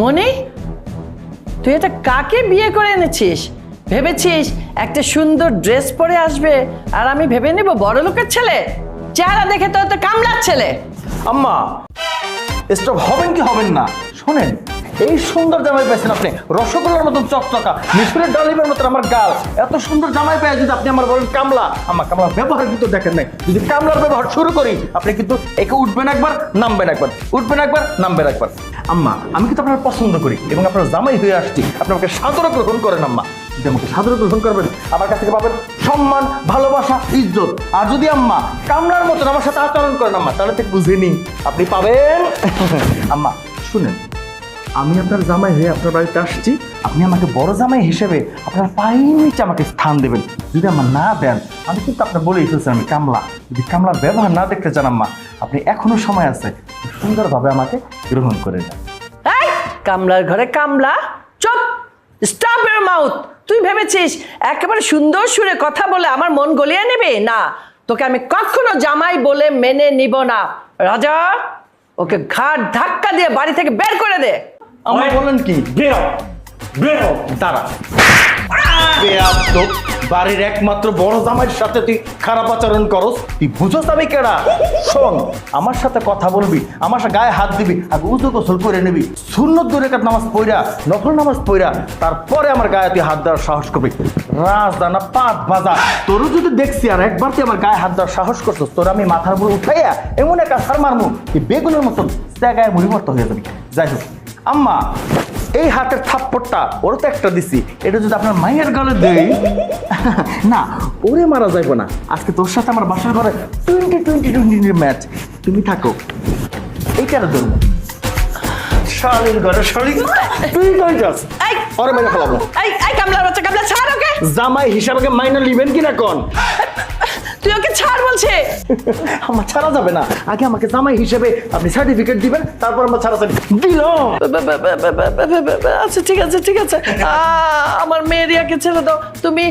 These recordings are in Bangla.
মনি, তুই এটা কাকে বিয়ে করে এনেছিস? ভেবেছিস একটা সুন্দর ড্রেস পরে আসবে আর আমি ভেবে নেব বড় লোকের ছেলে? চেহারা দেখে তো তো কামলার ছেলে। আম্মা স্টপ হবেন কি হবেন না? শোনেন এই সুন্দর জামাই পেয়েছেন আপনি। রসগোল্লার মতন চকচকা, মিশরের ডালিমের মতন আমার গাল। এত সুন্দর জামাই পেয়ে যদি আপনি আমার বলেন কামলা, আমার কামলার ব্যবহার কিন্তু দেখেন নাই। যদি কামলার ব্যবহার শুরু করি, আপনি কিন্তু একে উঠবেন একবার, নামবেন একবার, উঠবেন একবার, নামবেন একবার। আম্মা, আমি কিন্তু আপনার পছন্দ করি এবং আপনার জামাই হয়ে আসছি। আপনি আমাকে সাদরে গ্রহণ করেন, আম্মা। যদি আমাকে সাদরে গ্রহণ করবেন, আমার কাছ থেকে পাবেন সম্মান, ভালোবাসা, ইজ্জত। আর যদি আম্মা কামলার মতন আমার সাথে আচরণ করেন, আম্মা, তাহলে ঠিক বুঝে নিন আপনি পাবেন? আম্মা, শুনেন আমি আপনার জামাই হয়ে আপনার বাড়িতে আসছি, আপনি আমাকে বড় জামাই হিসেবে আপনার পায়ের নিচে আমাকে স্থান দেবেন। যদি আমার না দেন, আমি কিন্তু আপনার বলেই ফেলছি আমি কামলা। যদি কামলার ব্যবহার না দেখতে চান আম্মা, আপনি এখনও সময় আছে সুন্দরভাবে আমাকে গ্রহণ করে যান কামলার ঘরে কামলা, চুপ স্টপ এর মাউথ তুই ভেবেছিস একেবারে সুন্দর সুরে কথা বলে আমার মন গলিয়ে নেবে? না, তোকে আমি কখনো জামাই বলে মেনে নিব না। রাজা, ওকে ঘাট ধাক্কা দিয়ে বাড়ি থেকে বের করে দে। আমার বলেন কি? বেরো বেরো দাঁড়া। বাড়ির একমাত্র বড় জামাইয়ের সাথে তুই খারাপ আচরণ করস? তুই বুঝোস আমি কেডা? শোন আমার সাথে কথা বলবি আমার সাথে গায়ে হাত দিবি আর উজু গোসল করে নিবি শূন্য দূরে কাত নামাজ পড়া নফল নামাজ পড়া তারপরে আমার গায়ে তুই হাত দেওয়ার সাহস করবি। রাজদানা পাত বাজা তোরও যদি দেখছি আর একবার তুই আমার গায়ে হাত দেওয়ার সাহস করছিস তোর আমি মাথার উপর উঠাইয়া এমন একটা সার মারমু তুই বেগুনের মতন জায়গায় মুড়িমর্ত হয়ে যাবি। যাই হোক আম্মা এই হাতের থাপ্পড়টা ওর তো একটা দিছি। এটা যদি আপনার মায়ের গলে দেই। না ওরে মারা যাইবো না। আজকে তোর সাথে আমার বাসার ঘরে টোয়েন্টি টোয়েন্টি টোয়েন্টি ম্যাচ তুমি থাকো। এইটার ধরবো? শালির ঘরে শালি তুই কই যাস? এই। ওরে মেরে ফেলাবো। এই এই কামলার বাচ্চা কামলা ছাড় ওকে। জামাই হিসাবে মাইনা লিবেন কিনা কোন? তুই ওকে ছাড় বলছে। আমার ছাড়া যাবে না। আগে আমাকে জামাই হিসেবে আপনি সার্টিফিকেট দিবেন তারপর আমার ছাড়া ছাড়ি দিল। আচ্ছা ঠিক আছে ঠিক আছে। আমার মেয়ে রিয়াকে ছেড়ে দাও। তুমি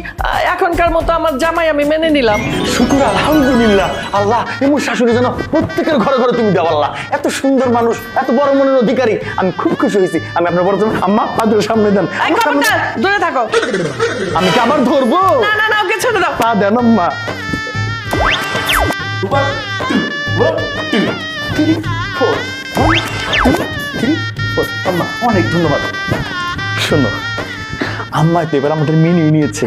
এখনকার মতো আমার জামাই আমি মেনে নিলাম। শুকুর আলহামদুলিল্লাহ। আল্লাহ এমন শাশুড়ি যেন প্রত্যেকের ঘরে ঘরে তুমি দাও আল্লাহ। এত সুন্দর মানুষ এত বড় মনের অধিকারী। আমি খুব খুশি হয়েছি। আমি আপনার বড় আম্মা পাদের সামনে দেন। দূরে থাকো। আমি কি আবার ধরবো? না না না ওকে ছেড়ে দাও। পা দেন আম্মা। আম্মা, অনেক ধন্যবাদ। শোনো, আম্মা তো এবার আমাদের মেনে নিয়েছে।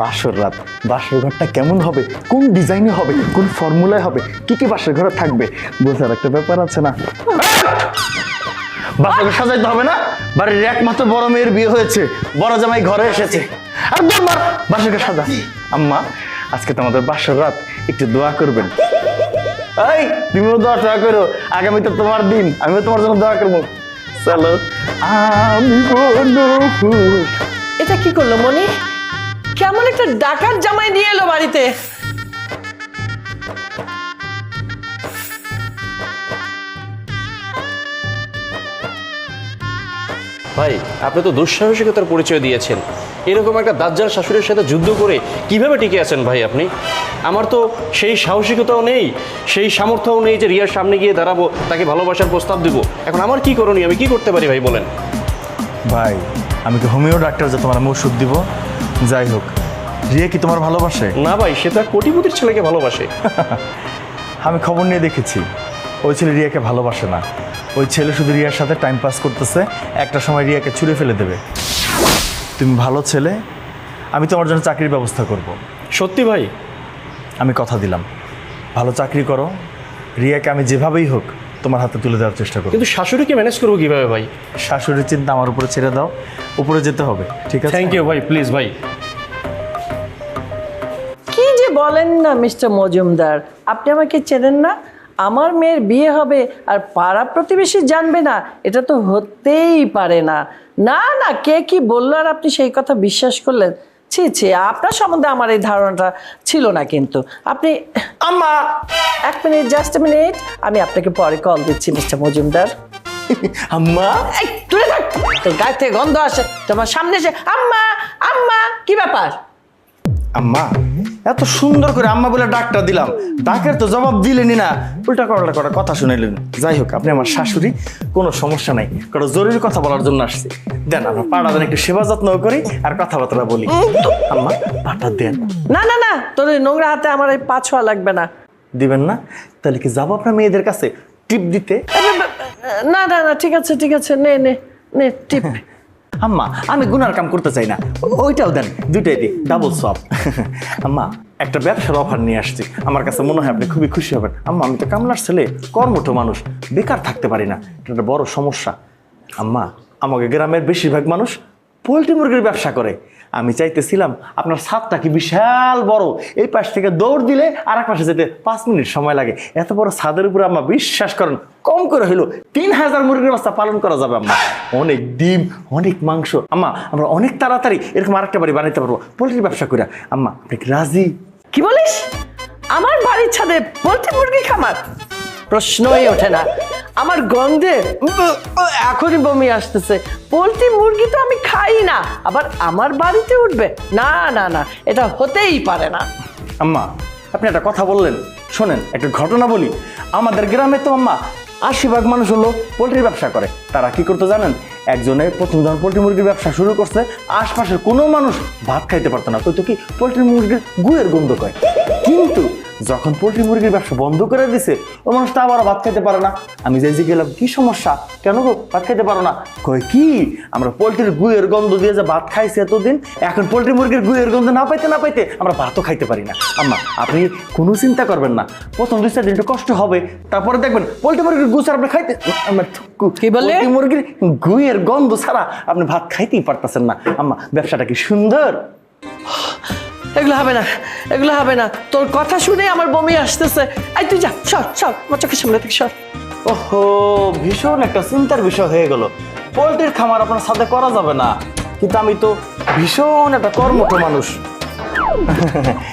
বাসর রাত। বাসর ঘরটা কেমন হবে? কোন ডিজাইনে হবে? কোন ফর্মুলায় হবে? কি কি বাসর ঘরে থাকবে? বোঝার একটা ব্যাপার আছে না? বাসাকে সাজাইতে হবে না? বাড়ির একমাত্র বড় মেয়ের বিয়ে হয়েছে। বড় জামাই ঘরে এসেছে। আর বাসাকে সাজা। আম্মা, আজকে তো আমাদের বাসর রাত। একটু দোয়া করবেন। এই তুমিও দোয়া টোয়া করো। আগামীতে তোমার দিন, আমিও তোমার জন্য দোয়া করব। চলো। আমি এটা কি করল মনি? কেমন একটা ডাকাত জামাই নিয়ে এলো বাড়িতে। ভাই আপনি তো দুঃসাহসিকতার পরিচয় দিয়েছেন। এরকম একটা দাজ্জাল শাশুড়ির সাথে যুদ্ধ করে কীভাবে টিকে আছেন ভাই আপনি? আমার তো সেই সাহসিকতাও নেই সেই সামর্থ্যও নেই যে রিয়ার সামনে গিয়ে দাঁড়াবো তাকে ভালোবাসার প্রস্তাব দেবো। এখন আমার কি করণীয়? আমি কি করতে পারি ভাই বলেন। ভাই আমি কি হোমিও ডাক্তার যে তোমার আমি ওষুধ দিব? যাই হোক রিয়া কি তোমার ভালোবাসে? না ভাই সে তো কোটিপতির ছেলেকে ভালোবাসে। আমি খবর নিয়ে দেখেছি। ওই ছেলে রিয়াকে ভালোবাসে না। ওই ছেলে শুধু রিয়ার সাথে টাইম পাস করতেছে একটা সময় রিয়াকে ছুঁড়ে ফেলে দেবে। তুমি ভালো ছেলে আমি তোমার জন্য চাকরির ব্যবস্থা করব। সত্যি ভাই? আমি কথা দিলাম। ভালো চাকরি করো রিয়াকে আমি যেভাবেই হোক তোমার হাতে তুলে দেওয়ার চেষ্টা করব। কিন্তু শাশুড়িকে ম্যানেজ করব কীভাবে ভাই? শাশুড়ির চিন্তা আমার উপরে ছেড়ে দাও উপরে যেতে হবে ঠিক আছে? থ্যাংক ইউ ভাই প্লিজ ভাই। কি যে বলেন না মিস্টার মজুমদার আপনি আমাকে চেনেন না? আমার মেয়ের বিয়ে হবে আর পাড়া প্রতিবেশী জানবে না এটা তো হতেই পারে না। না না কে কি বলল আর আপনি সেই কথা বিশ্বাস করলেন? ছি ছি আপনার সম্বন্ধে আমার এই ধারণাটা ছিল না কিন্তু। আপনি আম্মা! এক মিনিট জাস্ট মিনিট আমি আপনাকে পরে কল দিচ্ছি মিস্টার মজুমদার। আম্মা! এই দূরে থাক! তোর গায়ে থেকে গন্ধ আসে তোমার সামনে এসে আম্মা আম্মা কি ব্যাপার? আম্মা এত সুন্দর করে আম্মা বলে ডাকটা দিলাম। ডাকের তো জবাব দিলেনি না। উল্টা করাটা করা কথা শুনাইলেন। যাই হোক আপনি আমার শাশুড়ি কোনো সমস্যা নাই। কারণ জরুরি কথা বলার জন্য আসছি। দেন আমরা পাড়া দেন একটু সেবা যত্ন করি আর কথাবার্তা বলি। আম্মা পাটা দেন। না না না তোর ওই নোংরা হাতে আমার এই পা ছোঁয়া লাগবে না। দিবেন না? তাহলে কি যাব আপনার মেয়েদের কাছে? টিপ দিতে? না না না ঠিক আছে ঠিক আছে নে নে নে টিপ। আম্মা, আমি গুনার কাম করতে চাই না। ওইটাও দেন, দুইটাই দিই ডাবল সব আম্মা, একটা ব্যবসার অফার নিয়ে আসছি। আমার কাছে মনে হয় আপনি খুবই খুশি হবেন। আম্মা, আমি তো কামলার ছেলে, কর্মঠ মানুষ, বেকার থাকতে পারি না। এটা একটা বড় সমস্যা। আম্মা, আমাকে গ্রামের বেশিরভাগ মানুষ পোলট্রি মুরগির ব্যবসা করে। আমি চাইতেছিলাম আপনার ছাদটা কি বিশাল বড়? এই পাশ থেকে দৌড় দিলে আর এক পাশে যেতে পাঁচ মিনিট সময় লাগে। এত বড় ছাদের উপরে আম্মা বিশ্বাস করেন কম করে হইল তিন হাজার মুরগির বাচ্চা পালন করা যাবে আম্মা। অনেক ডিম অনেক মাংস। আম্মা আমরা অনেক তাড়াতাড়ি এরকম আরেকটা বাড়ি বানাইতে পারব পোলট্রির ব্যবসা করে আম্মা আপনি কি রাজি? কি বলিস? আমার বাড়ির ছাদে পোলট্রি মুরগি খামার? প্রশ্নই ওঠে না। আমার গন্ধে এখনই বমি আসতেছে। পোলট্রি মুরগি তো আমি খাই না, আবার আমার বাড়িতে উঠবে। না না না, এটা হতেই পারে না। আম্মা, আপনি একটা কথা বললেন। শোনেন, একটা ঘটনা বলি। আমাদের গ্রামে তো, আম্মা, আশি ভাগ মানুষ হলো পোলট্রির ব্যবসা করে। তারা কি করতে জানেন? একজনে প্রথম যখন পোলট্রি মুরগির ব্যবসা শুরু করছে, আশপাশের কোনো মানুষ ভাত খাইতে পারতো না। তো কি, পোলট্রি মুরগির গুয়ের গন্ধ কয়। কিন্তু যখন পোলট্রি মুরগির ব্যবসা বন্ধ করে দিছে ও মানুষটা আবারও ভাত খাইতে পারে না। আমি যে যে গেলাম কি সমস্যা? কেন গো ভাত খাইতে পারো না? কয় কি? আমরা পোলট্রির গুয়ের গন্ধ দিয়ে যে ভাত খাইছি এতদিন এখন পোলট্রি মুরগির গুয়ের গন্ধ না পাইতে না পাইতে আমরা ভাতও খাইতে পারি না। আম্মা আপনি কোনো চিন্তা করবেন না। প্রথম দুই চার দিন একটু কষ্ট হবে তারপরে দেখবেন পোলট্রি মুরগির গু ছাড়া আপনি খাইতে কি? পোল্ট্রি মুরগির গুয়ের গন্ধ ছাড়া আপনি ভাত খাইতেই পারতেছেন না। আম্মা ব্যবসাটা কি সুন্দর? এগুলো হবে না, এগুলো হবে না। তোর কথা শুনে আমার বমি আসতেছে। আই তুই যা, সর সর, আমার চোখের সামনে থেকে সর। ওহো, ভীষণ একটা চিন্তার বিষয় হয়ে গেল। পোলট্রির খামার আপনার সাথে করা যাবে না। কিন্তু আমি তো ভীষণ একটা কর্মঠ মানুষ।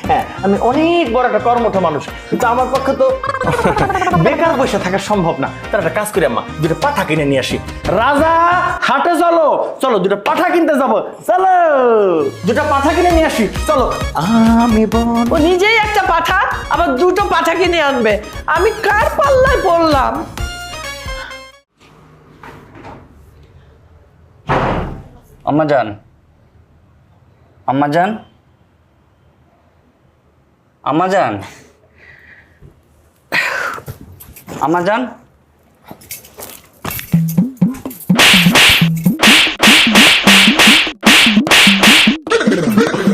হ্যাঁ আমি অনেক বড় একটা কর্মঠ মানুষ কিন্তু আমার পক্ষে তো বেকার বসে থাকা সম্ভব না। তার একটা কাজ করি আম্মা দুটো পাঠা কিনে নিয়ে আসি। রাজা হাটে চলো। চলো দুটো পাঠা কিনতে যাব। চলো। দুটো পাঠা কিনে নিয়ে আসি। চলো। আমি ও নিজেই একটা পাঠা আবার দুটো পাঠা কিনে আনবে। আমি কার পাল্লায় পড়লাম? আম্মা যান আম্মা যান আমাজান। আম্মা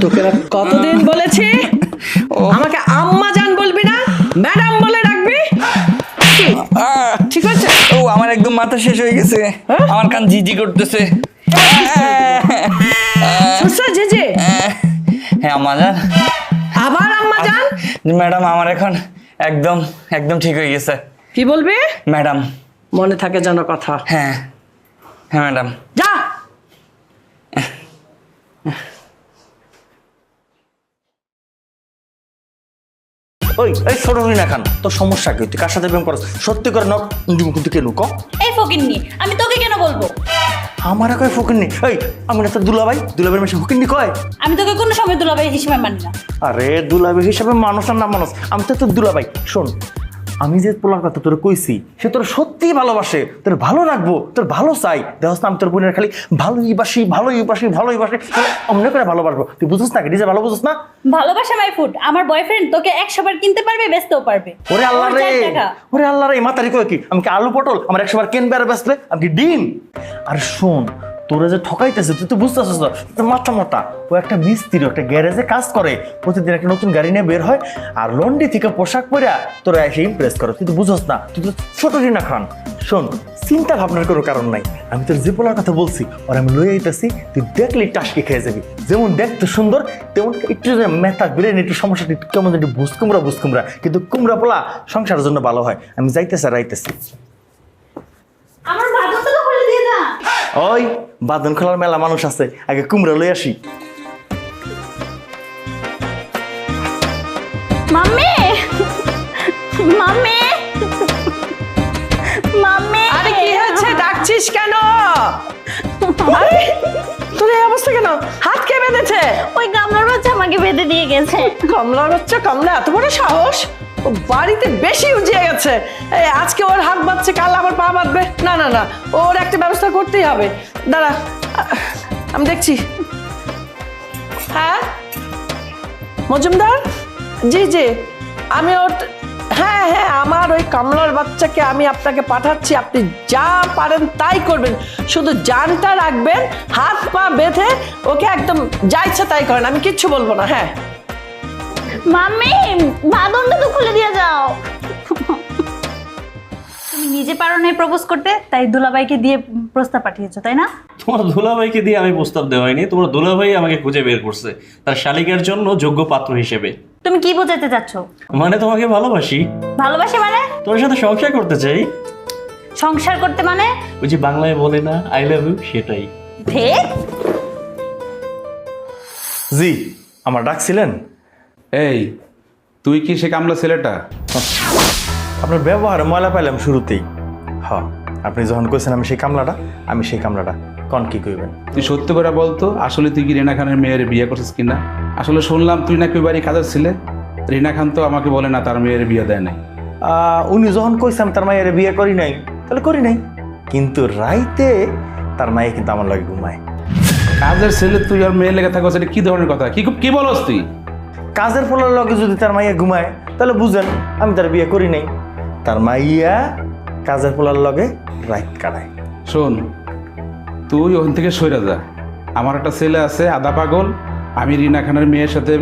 তোকে কতদিন বলেছি? আমাকে আম্মা জান বলবি না? ম্যাডাম বলে রাখবি? ঠিক আছে। ও আমার একদম মাথা শেষ হয়ে গেছে। আমার কান জিজি করতেছে। সুসা জেজে হ্যাঁ আম্মা যান ম্যাডাম আমার এখন একদম একদম ঠিক হয়ে গেছে। কি বলবি? ম্যাডাম মনে থাকে যেন কথা। হ্যাঁ। হ্যাঁ ম্যাডাম যা! ওই এই ছোট না খান তোর সমস্যা কি? তুই কার সাথে প্রেম করছ সত্যি করে নক কিন্তু কেন ক এই ফকিন্নি আমি তোকে কেন বলব? আমার কয় ফকিন্নি এই আমি না তো দুলাভাই? দুলাভাইয়ের মেশে ফকিন্নি কয়? আমি তোকে কোনো সময় দুলাভাই হিসেবে মানি না। আরে দুলাভাই হিসেবে মানুষ আর না মানুষ। আমি তো তোর দুলাভাই। শোন আমি যে পোলার কথা তোর কইছি সে তোর সত্যি ভালোবাসে। তোর ভালো রাখব তোর ভালো চাই। দেখছ না আমি তোর বোনের খালি ভালোই বাসি ভালোই বাসি ভালোই বাসি অমনে করে ভালোবাসবো। তুই বুঝছিস না নিজে ভালো বুঝছিস না? ভালোবাসা মাই ফুড আমার বয়ফ্রেন্ড তোকে একশো বার কিনতে পারবে বেচতেও পারবে। ওরে আল্লাহ রে ওরে আল্লাহ রে মাতারি কয় কি? আমি কি আলু পটল? আমার একশো বার কেন বেড়ে বেসবে আমি কি ডিম? আর শোন তোরা যে ঠকাইতেছে, তুই তো বুঝতেছিস তোর মাথা মোটা। ও একটা মিস্ত্রি একটা গ্যারেজে কাজ করে। প্রতিদিন একটা নতুন গাড়ি নিয়ে বের হয় আর লন্ডি থেকে পোশাক পরে তোরা এসে ইমপ্রেস করে। তুই তো বুঝস না, তুই তো ছোট না খান। শোন, চিন্তা ভাবনার কোনো কারণ নাই। আমি তোর যে পোলার কথা বলছি আর আমি লই আইতাছি, তুই দেখলে টাসকে খেয়ে যাবি। যেমন দেখতে সুন্দর, তেমন একটু যে মেথা ব্রেন একটু সমস্যা, একটু কেমন একটু বুঝ কুমড়া কিন্তু কুমড়া পোলা সংসারের জন্য ভালো হয়। আমি যাইতেছি আর আইতেছি। আমার বাদন তো খুলে দিয়ে না ওই বাদন খোলার মেলা মানুষ আছে আগে কুমড়া লই আসি। মাম্মি! মাম্মি! মাম্মি! আরে কি হয়েছে ডাকছিস কেন? আরে তোর এই অবস্থা কেন? হাত কে বেঁধেছে? ওই গামলার বাচ্চা আমাকে বেঁধে দিয়ে গেছে। কমলার বাচ্চা কমলা এত বড় সাহস? ও বাড়িতে বেশি উজিয়ে গেছে। এই আজকে ওর হাত বাঁধছে, কাল আমার পা বাঁধবে। না না না, ওর একটা ব্যবস্থা করতেই হবে। দাঁড়া, আমি দেখছি। হ্যাঁ? মজুমদার? জি জি। আমি ওর হ্যাঁ হ্যাঁ আমার ওই কামলার বাচ্চাকে আমি আপনাকে পাঠাচ্ছি। আপনি যা পারেন তাই করবেন। শুধু জানটা রাখবেন, হাত পা বেঁধে ওকে একদম যা ইচ্ছা তাই করেন। আমি কিচ্ছু বলব না হ্যাঁ। মাম্মি বাঁধনটা তো খুলে দিয়ে যাও। তুমি নিজে পারো নাই প্রপোজ করতে তাই দুলাভাইকে দিয়ে প্রস্তাব পাঠিয়েছো তাই না? তোমার দুলাভাইকে দিয়ে আমি প্রস্তাব দেওয়া হয়নি তোমার দুলাভাই আমাকে খুঁজে বের করছে তার শালিকার জন্য যোগ্য পাত্র হিসেবে। তুমি কি বোঝাতে চাচ্ছ? মানে তোমাকে ভালোবাসি। ভালোবাসে মানে? তোমার সাথে সংসার করতে চাই। সংসার করতে মানে? ওই যে বাংলায় বলে না আই লাভ ইউ সেটাই। জি আমার ডাকছিলেন এই তুই কি সে কামলা ছেলেটা? আপনার ব্যবহার ময়লা পাইলাম শুরুতেই। হ আপনি যখন কইছেন আমি সেই কামলাটা আমি সেই কামলাটা। কন কি কইবেন? তুই সত্য করে বলতো আসলে তুই কি রিনা খানের মেয়ের বিয়ে করছিস কিনা? আসলে শুনলাম তুই নাকি বাড়ি কাজের ছিলে। রিনা খান তো আমাকে বলে না তার মেয়ের বিয়ে দেয় নাই। আহ, উনি যখন কইছেন তার মায়ের বিয়ে করি নাই তাহলে করি নাই। কিন্তু রাইতে তার মায়ে কিন্তু আমার লাগে ঘুমায়। কাজের ছেলে তুই আর মেয়ে লেগে থাকো সেটা কি ধরনের কথা? কি কি বলস তুই? কাজের ফলের লগে যদি তার মাইয়া ঘুমায় তাহলে বুঝেন আমি তার বিয়ে করি নাই। তার মাইয়া কাজের ফলার লগে রাইত কাটায়। শোন তুই ওখান থেকে সইরা যা। আমার একটা ছেলে আছে আদা পাগল। আমি রিনা খানের মেয়ের সাথে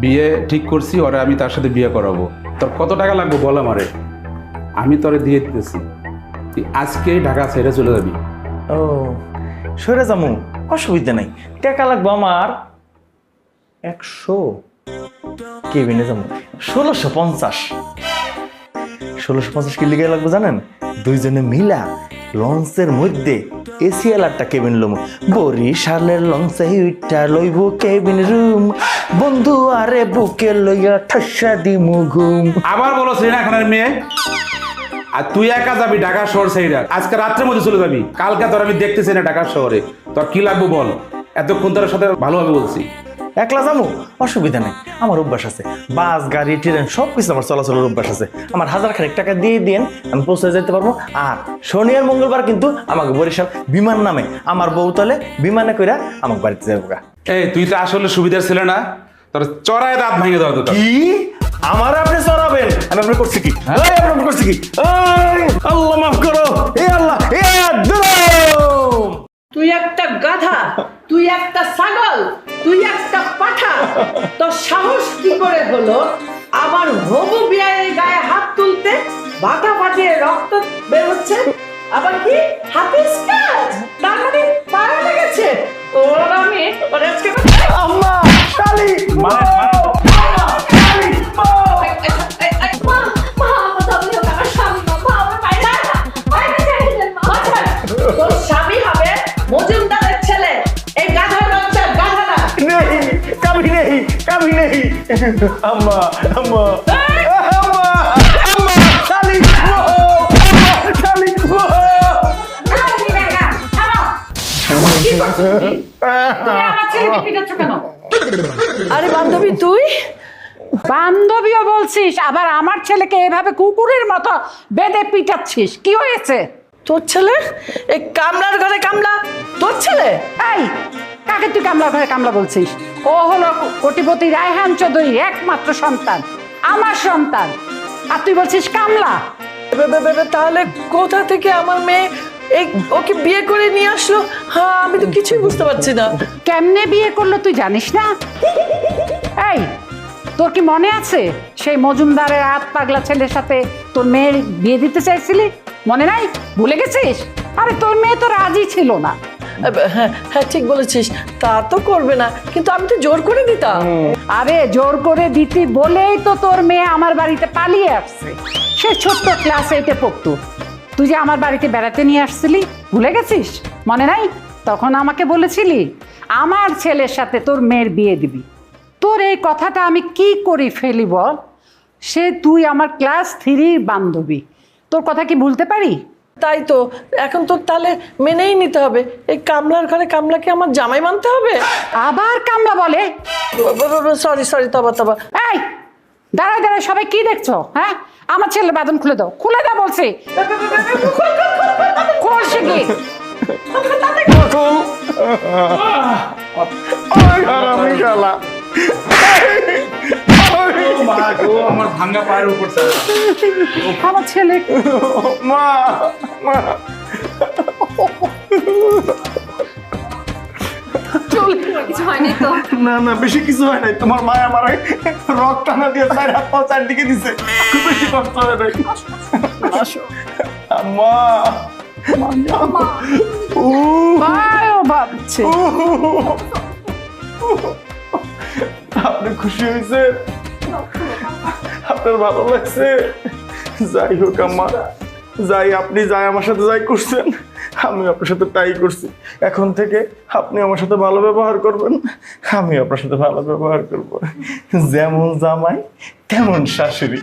বিয়ে ঠিক করছি ওরা আমি তার সাথে বিয়ে করাবো। তোর কত টাকা লাগবে বল আমারে? আমি তোরে দিয়ে দিতেছি। তুই আজকেই ঢাকা ছেড়ে চলে যাবি। ও সরে যামু অসুবিধা নাই। টাকা লাগবো আমার একশো। কেবিনে যাব ষোলোশো পঞ্চাশ। ষোলোশো পঞ্চাশ কি লিগে লাগবে জানেন? দুইজনে মিলা লঞ্চের মধ্যে একটা কেবিন লম। বরিশালের লঞ্চে উইটা লইব কেবিন রুম। বন্ধু আরে বুকে লইয়া ঠাসা দিমু ঘুম। আবার বলো রিনা খানের মেয়ে? আর তুই একা যাবি ঢাকা শহর সেইরা আজকে রাত্রের মধ্যে চলে যাবি। কালকে তোর আমি দেখতেছি না ঢাকা শহরে। তোর কি লাগবে বল? এতক্ষণ তোর সাথে ভালোভাবে বলছি। একলা যাব? অসুবিধা নেই। আমার অভ্যাস আছে। বাস গাড়ি ট্রেন সব কিছু আমার চলাচলের অভ্যাস আছে। আমার হাজার খানিক টাকা দিয়ে দিন আমি পৌঁছে যেতে পারব। আর শনি আর মঙ্গলবার কিন্তু আমাকে বরিশাল বিমান নামে আমার বউ তলে বিমানে কইরা আমাকে বাড়িতে যাব এই তুই তো আসলে সুবিধার ছিল না। তোর চড়ায় দাঁত ভেঙে দেওয়া তো কি? আমার আপনি চড়াবেন? আমি আপনি করছি কি? এই, আমি করছি কি? আল্লাহ মাফ করো। এ আল্লাহ। এ আদম তুই একটা গাধা, তুই একটা ছাগল, তুই একটা পাঠা। তোর সাহস কি করে হলো? আমার হবু বিয়ের গায়ে হাত তুলতে বাটা ফাটিয়ে রক্ত বের হচ্ছে। আবার কি? হাতে কাজ তার মানে পায়ে লেগেছে। ওর আমি ওর আম্মা আম্মা আম্মা আম্মা শালি আম্মা শালি আরে বান্ধবী তুই? বান্ধবীও বলছিস আবার আমার ছেলেকে এভাবে কুকুরের মতো বেঁধে পিটাচ্ছিস? কি হয়েছে? তোর ছেলে? এই কামলার ঘরে কামলা। তোর ছেলে? এই কাকে তুই কামলা ঘরে কামলা বলছিস? ও হলো কোটিপতি রায়হান চৌধুরীর একমাত্র সন্তান আমার সন্তান। আর তুই বলছিস কামলা। বে- বে- বে- বে, তাহলে কোথা থেকে আমার মেয়ে এই ওকে বিয়ে করে নিয়ে আসলো? হ্যাঁ আমি তো কিছুই বুঝতে পারছি না। কেমনে বিয়ে করল তুই জানিস না? এই তোর কি মনে আছে সেই মজুমদারের হাত পাগলা ছেলের সাথে তোর মেয়ের বিয়ে দিতে চাইছিলি? মনে নাই? ভুলে গেছিস? আরে তোর মেয়ে তো রাজি ছিল না। হ্যাঁ হ্যাঁ ঠিক বলেছিস। তা তো করবে না, কিন্তু আমি তো জোর করে দিতাম। আরে, জোর করে দিতি বলেই তো তোর মেয়ে আমার বাড়িতে পালিয়ে আসছে। সে ছোট্ট ক্লাস এইটে পড়তো। তুই যে আমার বাড়িতে বেড়াতে নিয়ে আসছিলি, ভুলে গেছিস? মনে নাই? তখন আমাকে বলেছিলি, আমার ছেলের সাথে তোর মেয়ের বিয়ে দিবি। তোর এই কথাটা আমি কি করি ফেলি বল? সে তুই আমার ক্লাস থ্রির বান্ধবী। তোর কথা কি ভুলতে পারি? তাই তো এখন তো তাহলে মেনেই নিতে হবে। এই কামলার ঘরে কামলাকে আমার জামাই মানতে হবে? আবার কামলা বলে? সরি সরি তবা তবা। এই দাঁড়ায় দাঁড়ায় সবাই কি দেখছ হ্যাঁ? আমার ছেলে বাদন খুলে দাও। খুলে দাও বলছি। খোল শিগগির। আমি গেলা আমার ভাঙ্গা পায়ের উপর আমার ছেলে। মা। মা না না বেশি কিছু হয় নাই। তোমার মা আমার রক টানা দিয়ে চার হাত পা চারদিকে দিছে। খুব বেশি কষ্ট হয় নাই। ভাবছে। আপনি খুশি হয়েছে আপনার ভালো লাগছে? যাই হোক আম্মা। যাই, আপনি যাই, আমার সাথে যাই করছেন। আমি আপনার সাথে তাই করছি। এখন থেকে আপনি আমার সাথে ভালো ব্যবহার করবেন। আমি আপনার সাথে ভালো ব্যবহার করব। যেমন জামাই, তেমন শাশুড়ি।